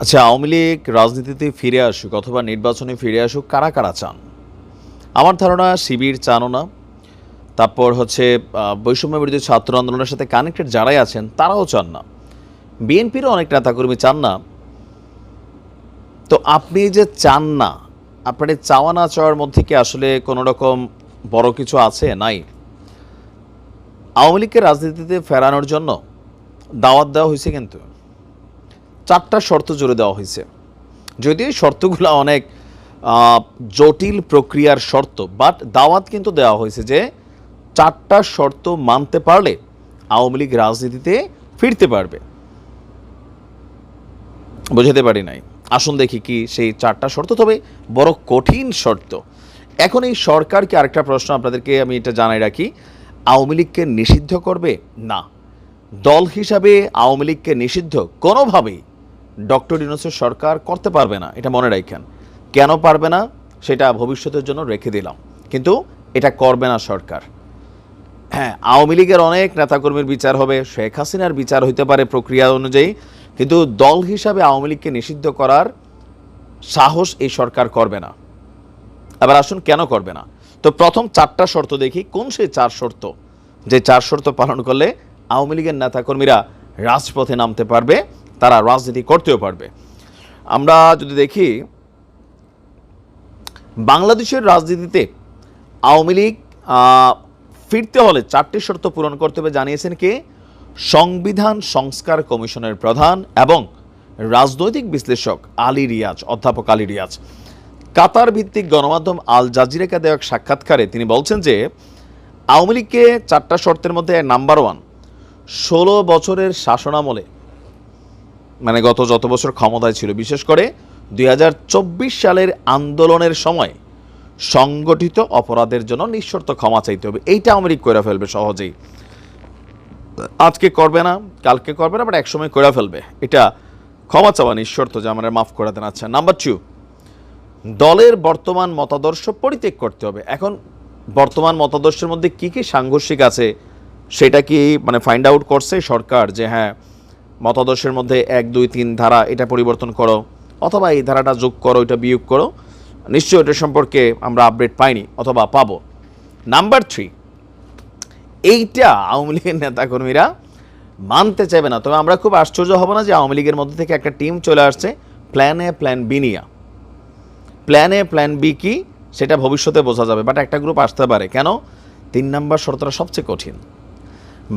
আচ্ছা আওয়ামী লীগ রাজনীতিতে ফিরে আসুক অথবা নির্বাচনে ফিরে আসুক, কারা কারা চান? আমার ধারণা, শিবির চানও না। তারপর হচ্ছে বৈষম্য বিরোধী ছাত্র আন্দোলনের সাথে কানেক্টেড যারাই আছেন, তারাও চান না। বিএনপিরও অনেক নেতাকর্মী চান না। তো আপনি যে চান না, আপনার চাওয়া না চাওয়ার মধ্যে কি আসলে কোনো রকম বড় কিছু আছে? নাই। আওয়ামী লীগকে রাজনীতিতে ফেরানোর জন্য দাওয়াত দেওয়া হয়েছে কিন্তু। চারটা শর্ত জুড়ে দেওয়া হয়েছে। যদিও এই শর্তগুলো অনেক জটিল প্রক্রিয়ার শর্ত বাট দাওয়াত কিন্তু দেওয়া হয়েছে যে চারটা শর্ত মানতে পারলে আওয়ামী লীগ রাজনীতিতে ফিরতে পারবে। বুঝাতে পারি নাই। আসুন দেখি কি সেই চারটা শর্ত, তবে বড় কঠিন শর্ত। এখন এই সরকারকে আরেকটা প্রশ্ন আপনাদেরকে আমি এটা জানাই রাখি, আওয়ামী লীগকে নিষিদ্ধ করবে? না। দল হিসাবে আওয়ামী লীগকে নিষিদ্ধ কোনোভাবেই ডক্টর ইউনুসের সরকার করতে পারবে না, এটা মনে রাখেন। কেন পারবে না? সেটা ভবিষ্যতের জন্য রেখে দিলাম। কিন্তু এটা করবে না সরকার। হ্যাঁ আওয়ামী লীগের অনেক নেতাকর্মীর বিচার হবে, শেখ হাসিনার বিচার হইতে পারে প্রক্রিয়া অনুযায়ী, কিন্তু দল হিসাবে আওয়ামী লীগকে নিষিদ্ধ করার সাহস এই সরকার করবে না। এবার আসুন, কেন করবে না? তো প্রথম চারটা শর্ত দেখি, কোন সেই চার শর্ত? যে চার শর্ত পালন করলে আওয়ামী লীগের নেতাকর্মীরা রাজপথে নামতে পারবে তারা রাজনীতি করতেও পারবে। আমরা যদি দেখি, বাংলাদেশের রাজনীতিতে আওয়ামী লীগ ফিরতে হলে চারটি শর্ত পূরণ করতে হবে জানিয়েছেন কে? সংবিধান সংস্কার কমিশনের প্রধান এবং রাজনৈতিক বিশ্লেষক আলী রিয়াজ, অধ্যাপক আলী রিয়াজ। কাতার ভিত্তিক গণমাধ্যম আল জাজিরাকে দেওয়া এক সাক্ষাৎকারে তিনি বলছেন যে, আওয়ামী লীগকে চারটা শর্তের মধ্যে নাম্বার ওয়ান ষোলো বছরের শাসনামলে মানে গত যত বছর ক্ষমতায় ছিল, বিশেষ করে দুই হাজার চব্বিশ সালের আন্দোলনের সময় সংগঠিত অপরাধের জন্য নিঃশর্ত ক্ষমা চাইতে হবে। এইটা লীগ করে ফেলবে সহজেই। আজকে করবে না, কালকে করবে না বাট একসময় করে ফেলবে। এটা ক্ষমা চাওয়া নিঃশর্ত, যে আমরা মাফ করে দেন। আচ্ছা নাম্বার টু দলের বর্তমান মতাদর্শ পরিত্যাগ করতে হবে। এখন বর্তমান মতাদর্শের মধ্যে কি কি সাংঘর্ষিক আছে, সেটা কি মানে ফাইন্ড আউট করছে সরকার যে হ্যাঁ মতাদর্শের মধ্যে এক, দুই, তিন ধারা এটা পরিবর্তন করো, অথবা এই ধারাটা যোগ করো, এটা বিয়োগ করো, নিশ্চয়ই এটা সম্পর্কে আমরা আপডেট পাইনি অথবা পাবো। নাম্বার থ্রি এইটা আওয়ামী লীগের নেতাকর্মীরা মানতে চাইবে না। তবে আমরা খুব আশ্চর্য হব না যে আওয়ামী লীগের মধ্যে থেকে একটা টিম চলে আসছে প্ল্যান এ প্ল্যান বি নিয়া। প্ল্যান এ প্ল্যান বি কি সেটা ভবিষ্যতে বোঝা যাবে বাট একটা গ্রুপ আসতে পারে। কেন? তিন নাম্বার শর্তটা সবচেয়ে কঠিন।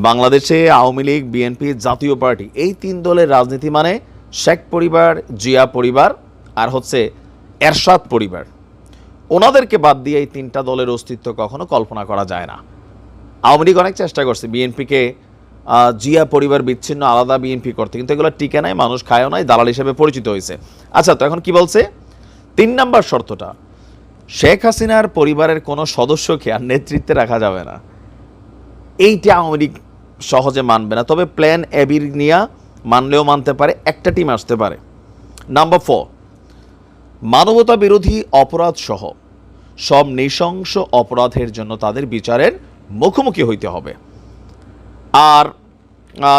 বাংলাদেশে আওয়ামী লীগ, বিএনপি জাতীয় পার্টি, এই তিন দলের রাজনীতি মানে শেখ পরিবার, জিয়া পরিবার আর হচ্ছে এরশাদ পরিবার। ওনাদেরকে বাদ দিয়ে এই তিনটা দলের অস্তিত্ব কখনো কল্পনা করা যায় না। আওয়ামী লীগ অনেক চেষ্টা করছে বিএনপিকে জিয়া পরিবার বিচ্ছিন্ন আলাদা বিএনপি করতে, কিন্তু এগুলো টিকে নাই, মানুষ খায়ও নাই, দালাল হিসেবে পরিচিত হয়েছে। আচ্ছা তো এখন কি বলছে? তিন নাম্বার শর্তটা, শেখ হাসিনার পরিবারের কোনো সদস্যকে আর নেতৃত্বে রাখা যাবে না। এইটা আওয়ামী লীগ সহজে মানবে না। তবে প্ল্যান এবির নিয়ে মানলেও মানতে পারে, একটা টিম আসতে পারে। নাম্বার ফোর মানবতা বিরোধী অপরাধ সহ সব নৃশংস অপরাধের জন্য তাদের বিচারের মুখোমুখি হইতে হবে। আর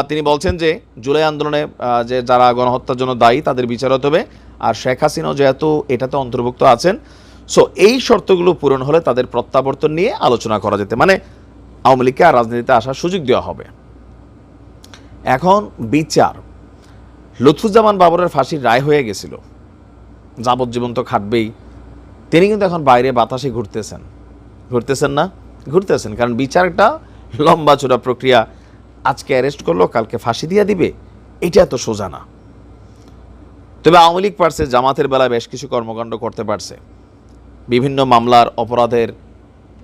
তিনি বলছেন যে, জুলাই আন্দোলনে যে যারা গণহত্যার জন্য দায়ী তাদের বিচার হতে হবে। আর শেখ হাসিনাও যেহেতু এটাতে অন্তর্ভুক্ত আছেন সো এই শর্তগুলো পূরণ হলে তাদের প্রত্যাবর্তন নিয়ে আলোচনা করা যেতে মানে আওয়ামী লীগকে আর রাজনীতিতে আসার সুযোগ দেওয়া হবে। এখন বিচার। লুৎফুজ্জামান বাবরের ফাঁসির রায় হয়ে গেছিল। যাবজ্জীবন তো খাটবেই। তিনি কিন্তু এখন বাইরে বাতাসে ঘুরতেছেন। ঘুরতেছেন না? ঘুরতেছেন, কারণ বিচারটা লম্বা চূড়া প্রক্রিয়া। আজকে অ্যারেস্ট করল, কালকে ফাঁসি দিয়ে দিবে, এটা তো সোজা না। তবে আওয়ামী লীগ পারছে, জামাতের বেলায় বেশ কিছু কর্মকাণ্ড করতে পারছে। বিভিন্ন মামলার অপরাধের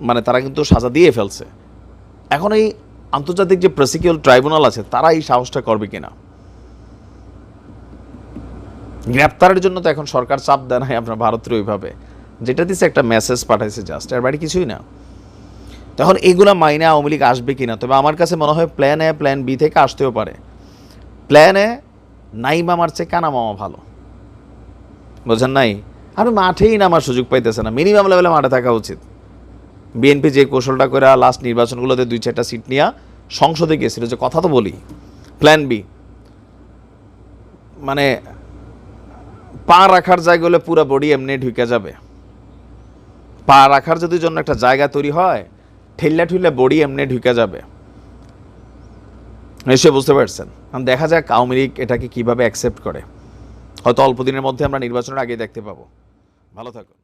মানে তারা কিন্তু সাজা দিয়ে ফেলছে। এখন এই আন্তর্জাতিক যে প্রসিকিউল ট্রাইব্যুনাল আছে, তারা এই সাহসটা করবে কিনা? গ্রেপ্তারের জন্য তো এখন সরকার চাপ দেয় নাই আপনার ভারতের ওইভাবে। যেটা দিচ্ছে একটা মেসেজ পাঠাইছে জাস্ট এর বাড়ি কিছুই না। তখন এগুলা মাইনে আওয়ামী লীগ আসবে কিনা? তবে আমার কাছে মনে হয় প্ল্যান এ প্ল্যান বি থেকে আসতেও পারে। প্ল্যান এ নাই মামার চেয়ে কানা মামা ভালো। বোঝেন নাই? আপনি মাঠেই নামার সুযোগ পাইতেছে না। মিনিমাম লেভেলে মাঠে থাকা উচিত। বিএনপি যে কৌশলটা করে লাস্ট নির্বাচনগুলোতে দুই চারটা সিট নিয়ে সংসদে গিয়েছিল যে কথা তো বলি। প্ল্যান বি মানে পা রাখার জায়গা হলে পুরো বডি এমনি ঢুকে যাবে। পা রাখার যদি জন্য একটা জায়গা তৈরি হয় ঠেল্লা ঠুললে বডি এমনি ঢুকে যাবে। নিশ্চয়ই বুঝতে পারছেন? এখন দেখা যাক আওয়ামী লীগ এটাকে কীভাবে অ্যাকসেপ্ট করে। হয়তো অল্প দিনের মধ্যে আমরা নির্বাচনের আগে দেখতে পাবো। ভালো থাকুন।